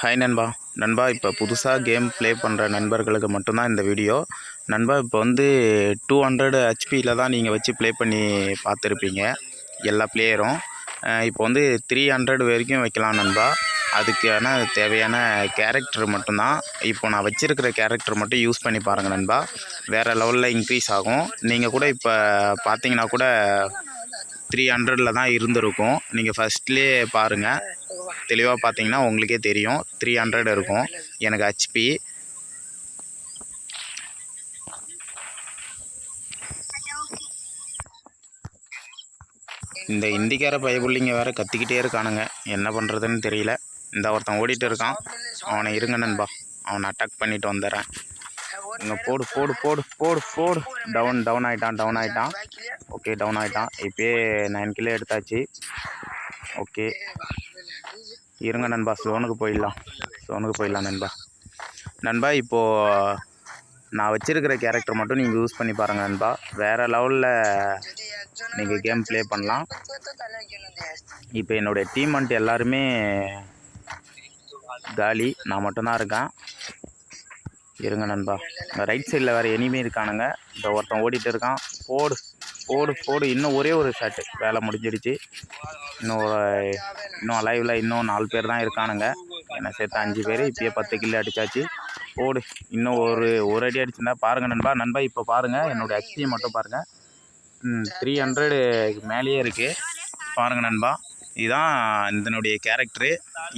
Hi நண்பா. நண்பா இப்போ புதுசாக கேம் ப்ளே பண்ணுற நண்பர்களுக்கு மட்டும்தான் இந்த வீடியோ நண்பா இப்போ வந்து டூ ஹண்ட்ரட் ஹெச்பியில் தான் நீங்கள் வச்சு ப்ளே பண்ணி பார்த்துருப்பீங்க. எல்லா பிளேயரும் இப்போ வந்து த்ரீ ஹண்ட்ரட் வரைக்கும் வைக்கலாம் நண்பா. அதுக்கான தேவையான கேரக்டர் மட்டும்தான். இப்போ நான் வச்சுருக்கிற கேரக்டர் மட்டும் யூஸ் பண்ணி பாருங்கள் நண்பா. வேறு லெவலில் இன்க்ரீஸ் ஆகும். நீங்கள் கூட இப்போ பார்த்தீங்கன்னா கூட த்ரீ ஹண்ட்ரடில் தான் இருந்திருக்கும். நீங்கள் ஃபஸ்ட்லேயே பாருங்கள் தெளிவாக பார்த்தீங்கன்னா உங்களுக்கே தெரியும். த்ரீ ஹண்ட்ரட் இருக்கும். எனக்கு ஹெச்பி இந்த இந்திக்கார பயபுள்ளிங்க வேறு கத்திக்கிட்டே இருக்கானுங்க. என்ன பண்ணுறதுன்னு தெரியல. இந்த ஒருத்தன் ஓடிட்டு இருக்கான். அவனை இருங்க நண்பா. அவனை அட்டாக் பண்ணிட்டு வந்துடுறேன். இங்கே போடு போடு போடு போடு போடு. டவுன் டவுன் ஆகிட்டான் டவுன் ஆகிட்டான் ஓகே டவுன் ஆகிட்டான் இப்போயே நைன் கிலோ எடுத்தாச்சு. ஓகே இருங்க நண்பா சோனுக்கு போயிடலாம். சோனுக்கு போயிடலாம் நண்பா. நண்பா இப்போது நான் வச்சுருக்கிற கேரக்டர் மட்டும் நீங்கள் யூஸ் பண்ணி பாருங்கள் நண்பா. வேறு லெவலில் நீங்கள் கேம் ப்ளே பண்ணலாம். இப்போ என்னுடைய டீம் வந்துட்டு எல்லாருமே காலி. நான் மட்டும்தான் இருக்கேன். இருங்க நண்பா. ரைட் சைடில் வேறு எனிமே இருக்கானுங்க. இந்த ஒருத்தன் ஓடிட்டு இருக்கான். போடு போடு போடு. இன்னும் ஒரே ஒரு ஷாட்டு வேலை முடிஞ்சிடுச்சு. இன்னும் இன்னும் அலைவில் இன்னும் நாலு பேர் தான் இருக்கானுங்க. என்னை சேர்த்து அஞ்சு பேர் இப்போயே பத்து கில்லு அடித்தாச்சு ஓடு இன்னும் ஒரு ஒரு அடி அடிச்சிருந்தா பாருங்கள் நண்பா. நண்பா இப்போ பாருங்கள் என்னோடய ஹெச்பியை மட்டும் பாருங்கள் த்ரீ ஹண்ட்ரடு மேலேயே இருக்குது பாருங்கள் நண்பா. இதுதான் இதனுடைய கேரக்டரு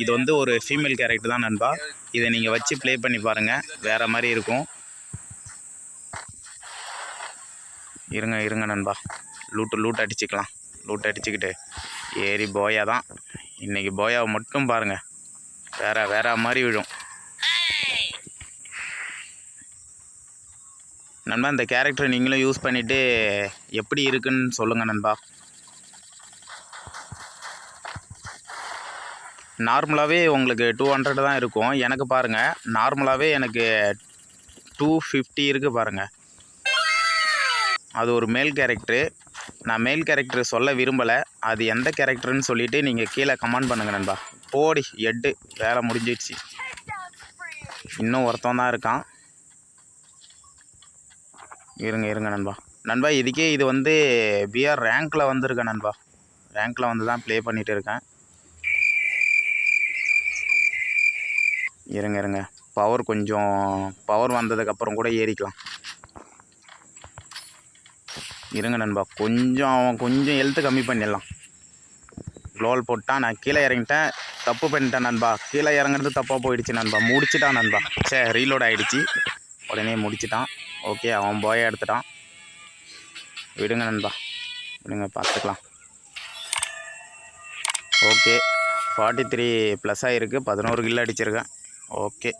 இது வந்து ஒரு ஃபீமேல் கேரக்டர் தான் நண்பா. இதை நீங்கள் வச்சு ப்ளே பண்ணி பாருங்கள் வேறு மாதிரி இருக்கும். இருங்க இருங்க நண்பா. லூட்டு லூட் அடிச்சுக்கலாம். லூட் அடிச்சுக்கிட்டு. ஏறி போயா தான் இன்றைக்கி போயாவை மட்டும் பாருங்கள் வேற வேற மாதிரி விழும். நண்பா இந்த கேரக்டர் நீங்களும் யூஸ் பண்ணிவிட்டு எப்படி இருக்குன்னு சொல்லுங்கள் நண்பா. நார்மலாகவே உங்களுக்கு டூ ஹண்ட்ரட் தான் இருக்கும். எனக்கு பாருங்கள் நார்மலாகவே எனக்கு டூ ஃபிஃப்டி இருக்குது பாருங்கள் அது ஒரு மேல் கேரக்டரு நான் மேல் கேரக்டர் சொல்ல விரும்பலை. அது எந்த கேரக்டர்னு சொல்லிவிட்டு நீங்கள் கீழே கமெண்ட் பண்ணுங்கள் நண்பா. போடி எட்டு. வேலை முடிஞ்சிடுச்சு. இன்னும் ஒருத்தன் தான் இருக்கான். இருங்க இருங்க நண்பா. நண்பா இதுக்கே இது வந்து பிஆர் ரேங்க்கில் வந்திருக்கேன் நண்பா. ரேங்க்கில் வந்து தான் ப்ளே பண்ணிகிட்டு இருக்கேன். இருங்க இருங்க. பவர் கொஞ்சம் பவர் வந்ததுக்கப்புறம் கூட ஏறிக்கலாம். இருங்க நண்பா. கொஞ்சம் அவன் கொஞ்சம் ஹெல்த்து கம்மி பண்ணிடலாம். க்ளோல் போட்டான். நான் கீழே இறங்கிட்டேன். தப்பு பண்ணிட்டேன் நண்பா. கீழே இறங்குறது தப்பாக போயிடுச்சு நண்பா. முடிச்சிட்டான் நண்பா. சே ரீலோட் ஆகிடுச்சு உடனே முடிச்சிட்டான். ஓகே அவன் போய எடுத்துட்டான். விடுங்க நண்பா. விடுங்க பார்த்துக்கலாம். ஓகே ஃபார்ட்டி த்ரீ ப்ளஸ் ஆகிருக்கு பதினோரு கில்லு அடிச்சிருக்கேன். ஓகே